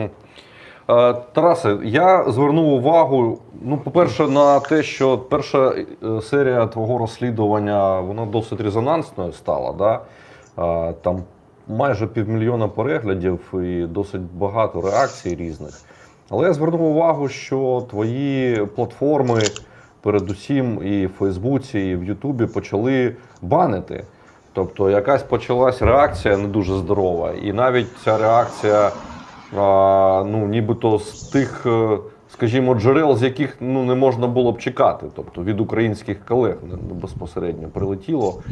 Угу. Тарасе, я звернув увагу. Ну, по-перше, на те, що перша е, серія твого розслідування вона досить резонансною стала. Да? Е, Там майже півмільйона переглядів і досить багато реакцій різних. Але я звернув увагу, що твої платформи, передусім і в Фейсбуці, і в Ютубі почали банити. Тобто якась почалась реакція не дуже здорова. І навіть ця реакція, ну, нібито з тих, е, скажімо, джерел, з яких ну, не можна було б чекати. Тобто від українських колег не- безпосередньо прилетіло,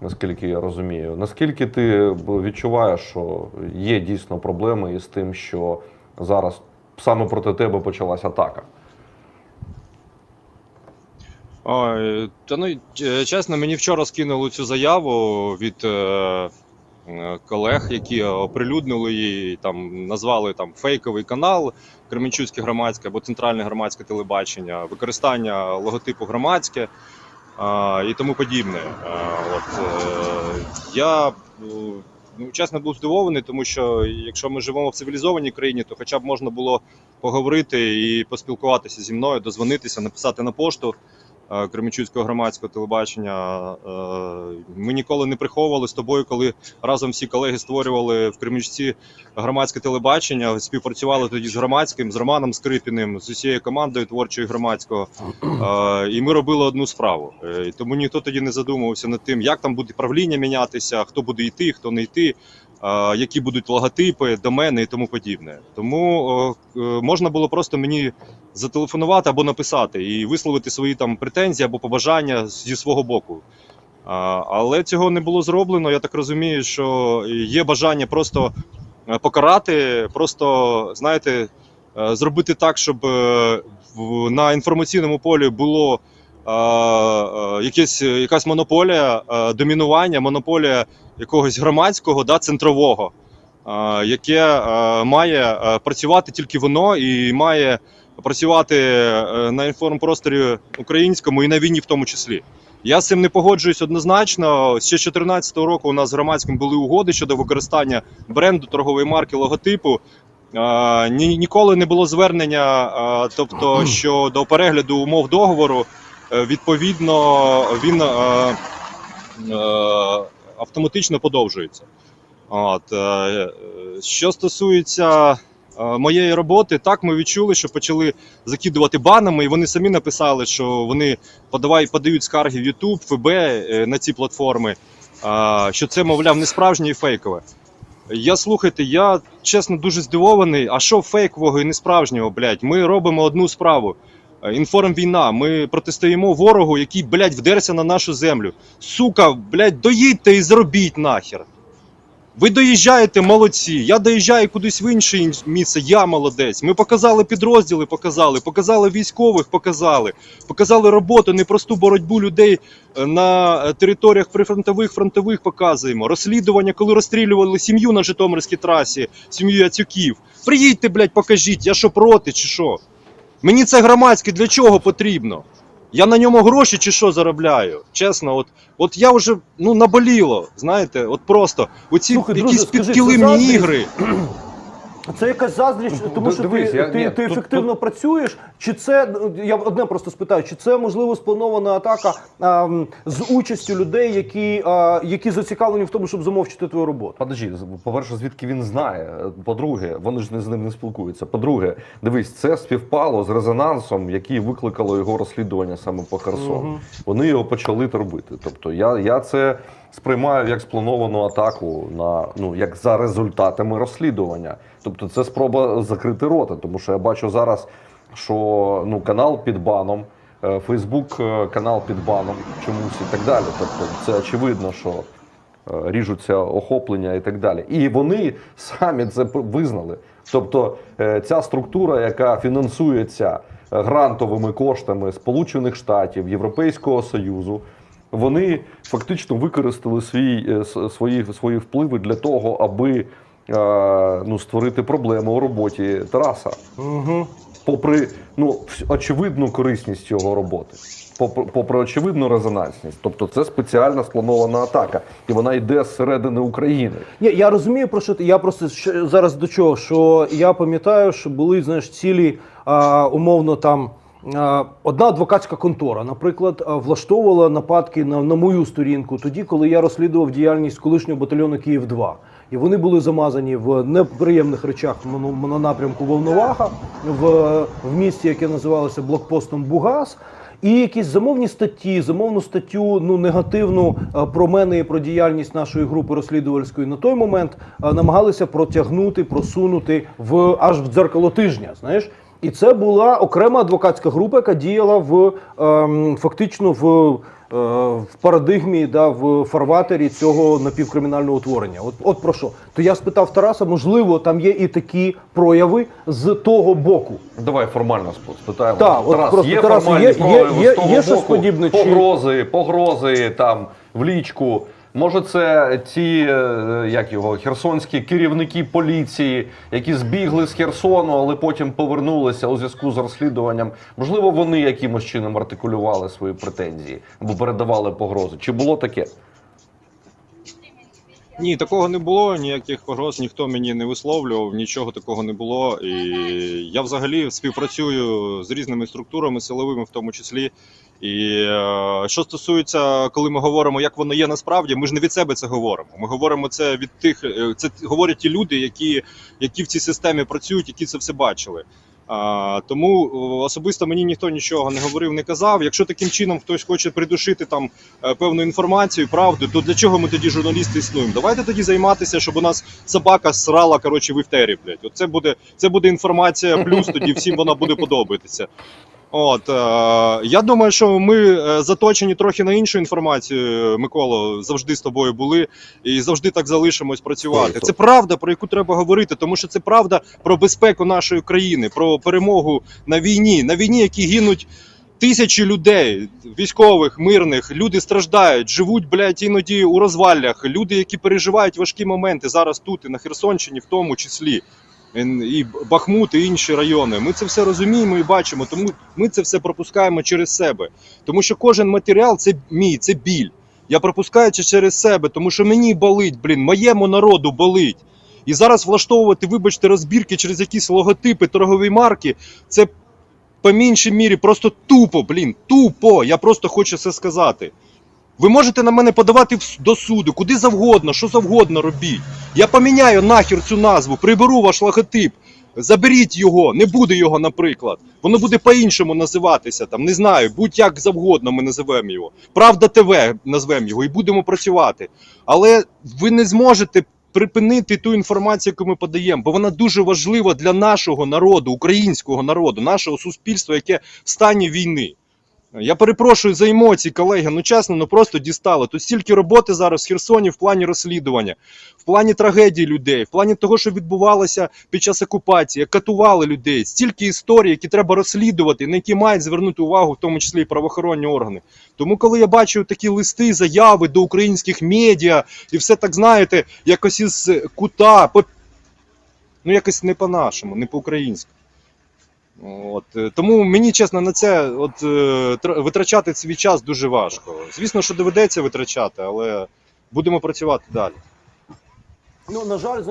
наскільки я розумію. Наскільки ти відчуваєш, що є дійсно проблеми із тим, що зараз саме проти тебе почалась атака? Ой, та ну е, чесно, мені вчора скинули цю заяву від е, колег, які оприлюднили її, там назвали там фейковий канал Кременчуцьке громадське або центральне громадське телебачення, використання логотипу громадське е, і тому подібне. Е, от е, я е, ну, чесно був здивований, тому що якщо ми живемо в цивілізованій країні, то хоча б можна було поговорити і поспілкуватися зі мною, дозвонитися, написати на пошту. Е, Кременчуцького громадського телебачення. Е, Ми ніколи не приховували з тобою, коли разом всі колеги створювали в Кременчуці громадське телебачення, співпрацювали тоді з громадським, з Романом Скрипіним, з усією командою творчою громадського. Е, І ми робили одну справу. Тому ніхто тоді не задумувався над тим, як там буде правління мінятися, хто буде йти, хто не йти. Які будуть логотипи, домени і тому подібне. Тому е, можна було просто мені зателефонувати або написати і висловити свої там претензії або побажання зі свого боку. Але цього не було зроблено. Я так розумію, що є бажання просто е, покарати, просто знаєте, е, зробити так, щоб на інформаційному полі було е, е, якась монополія, е, домінування, монополія якогось громадського, да, центрового, е, яке має працювати тільки воно і має працювати на інформпросторі українському і на війні в тому числі. Я з цим не погоджуюсь однозначно. Ще 2014 року у нас з громадським були угоди щодо використання бренду, торгової марки, логотипу. Ні, ніколи не було звернення, тобто щодо перегляду умов договору. Е, Відповідно, він е, е, автоматично подовжується. От, що стосується моєї роботи, так ми відчули, що почали закидувати банами, і вони самі написали, що вони подавай, подають скарги в YouTube, ФБ на ці платформи, що це, мовляв, не справжнє і фейкове. Я слухайте, я чесно дуже здивований. А що фейкового і несправжнього, блядь? Ми робимо одну справу. Е, Інформвійна. Ми протистоїмо ворогу, який, блядь, вдерся на нашу землю. Сука, блядь, доїдьте і зробіть нахер. Ви доїжджаєте молодці. Я доїжджаю кудись в інше місце, я молодець. Ми показали підрозділи, показали, показали військових, показали, показали роботу, непросту боротьбу людей е, на е, територіях прифронтових, фронтових показуємо. Розслідування, коли розстрілювали сім'ю на Житомирській трасі, сім'ю Яцюків. Приїдьте, блядь, покажіть, я що проти, чи що? Мені це громадське для чого потрібно? Я на ньому гроші чи що заробляю? Чесно, от, от я вже ну наболіло, знаєте, от просто оці Слухай, якісь скажи, це підкилимні ігри. Це якась заздрість, тому що дивись, ти, я- ти, ні, ти тут- ефективно працюєш. Чи це ну, я одне просто спитаю, чи це можливо спланована атака а, м, з участю людей, які, а, які зацікавлені в тому, щоб замовчити твою роботу? Подожди, по-перше, звідки він знає. По-друге, вони ж не з ним не спілкуються. По-друге, дивись, це співпало з резонансом, який викликало його розслідування саме по Херсону. Вони його почали робити. Тобто я, я це сприймаю як сплановану атаку на ну як за результатами розслідування. Тобто, це спроба закрити рота, тому що я бачу зараз, що ну канал під баном. е, Фейсбук е, канал під баном чомусь і так далі. Тобто це очевидно, що е, ріжуться охоплення і так далі. І вони самі це визнали. Тобто ця структура, яка фінансується грантовими коштами Сполучених Штатів, Європейського Союзу, вони фактично використали свій, свої, свої впливи для того, аби ну, створити проблеми у роботі Тараса, Угу. попри ну, очевидну корисність його роботи. попри, попри очевидну резонансність. Тобто це спеціально спланована атака, і вона йде зсередини України. Ні, я розумію про що ти. Я просто зараз до чого, що я пам'ятаю, що були знаєш цілі а, умовно там. А, Одна адвокатська контора, наприклад, влаштовувала нападки на, на мою сторінку тоді, коли я розслідував діяльність колишнього батальйону Київ 2 і вони були замазані в неприємних речах в на напрямку Волноваха в, в місті, яке називалося блокпостом Бугас. І якісь замовні статті, замовну статтю, ну негативну е, про мене і про діяльність нашої групи розслідувальської на той момент е, намагалися протягнути, просунути в аж в дзеркало тижня. Знаєш, і це була окрема адвокатська група, яка діяла в ем, фактично в. е, В парадигмі да в фарватері цього напівкримінального утворення. От, от про що? То я спитав Тараса, можливо, там є і такі прояви з того боку. Давай формально спитаємо. Так, от Тарас, просто, є Тарас, формальні є- прояви є- є- з того є щось боку? подібне, чи- Погрози, погрози там в лічку. Може, це ті, е, як його, херсонські керівники поліції, які збігли з Херсону, але потім повернулися у зв'язку з розслідуванням. Можливо, вони якимось чином артикулювали свої претензії або передавали погрози. Чи було таке? Ні, такого не було, ніяких погроз ніхто мені не висловлював, нічого такого не було. І я взагалі співпрацюю з різними структурами, силовими в тому числі. І е, що стосується, коли ми говоримо, як воно є насправді, ми ж не від себе це говоримо. Ми говоримо це від тих, е, це говорять ті люди, які, які в цій системі працюють, які це все бачили. А, тому особисто мені ніхто нічого не говорив, не казав. Якщо таким чином хтось хоче придушити там е, певну інформацію, правду, то для чого ми тоді журналісти існуємо? Давайте тоді займатися, щоб у нас собака срала коротше в ефтері, блядь. Оце це буде це буде інформація, плюс тоді всім вона буде подобатися. От е, я думаю, що ми е, заточені трохи на іншу інформацію. Микола завжди з тобою були і завжди так залишимось працювати. Це правда, про яку треба говорити, тому що це правда про безпеку нашої країни, про перемогу на війні, на війні, які гинуть. Тисячі людей, військових, мирних, люди страждають, живуть, блядь, іноді у розваллях. Люди, які переживають важкі моменти зараз тут і на Херсонщині, в тому числі і Бахмут, і інші райони. Ми це все розуміємо і бачимо, тому ми це все пропускаємо через себе. Тому що кожен матеріал це мій, це біль. Я пропускаю це через себе, тому що мені болить, блін, моєму народу болить. І зараз влаштовувати, вибачте, розбірки через якісь логотипи, торгові марки, це по меншій мірі просто тупо, блін, тупо. Я просто хочу це сказати. Ви можете на мене подавати до суду, куди завгодно, що завгодно робіть. Я поміняю нахер цю назву, приберу ваш логотип, заберіть його, не буде його, наприклад. Воно буде по-іншому називатися, там, не знаю, будь-як завгодно ми називемо його. Правда ТВ назвемо його і будемо працювати. Але ви не зможете припинити ту інформацію, яку ми подаємо, бо вона дуже важлива для нашого народу, українського народу, нашого суспільства, яке в стані війни. Я перепрошую за емоції, колеги. Ну чесно, ну просто дістало. Тут стільки роботи зараз в Херсоні в плані розслідування, в плані трагедії людей, в плані того, що відбувалося під час окупації, катували людей, стільки історій, які треба розслідувати, на які мають звернути увагу, в тому числі і правоохоронні органи. Тому, коли я бачу такі листи, заяви до українських медіа, і все так знаєте, якось із кута, по... ну якось не по-нашому, не по-українськи. От тому мені чесно на це от е, витрачати свій час дуже важко. Звісно, що доведеться витрачати, але будемо працювати далі. Ну на жаль,